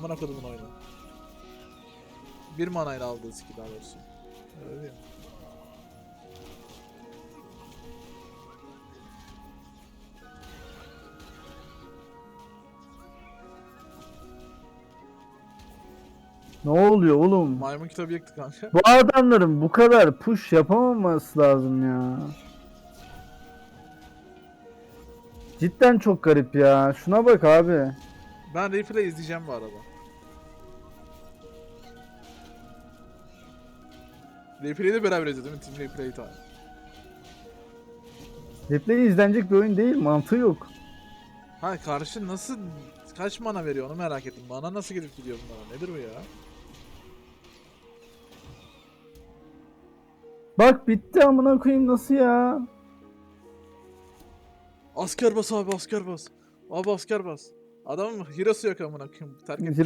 Amına kodumun oyunu. Bir manayla aldığı skill daha doğrusu. Öyle değil mi? Ne oluyor oğlum? Maymun kitabı yıktı kanka. Bu adamların bu kadar push yapamaması lazım ya. Cidden çok garip ya. Şuna bak abi. Ben replay izleyeceğim bu arada. Replay'i de beraber izledim? Team Replay time. Replay izlenecek bir oyun değil. Mantığı yok. Ha karşı nasıl kaç mana veriyor onu merak ettim. Mana nasıl gidip gidiyor bunlara? Nedir bu ya? Bak bitti amına koyayım nasıl ya? Asker bas abi asker bas. Abi asker bas. Adamın hero'su yok amına koyayım. Terk etmiş.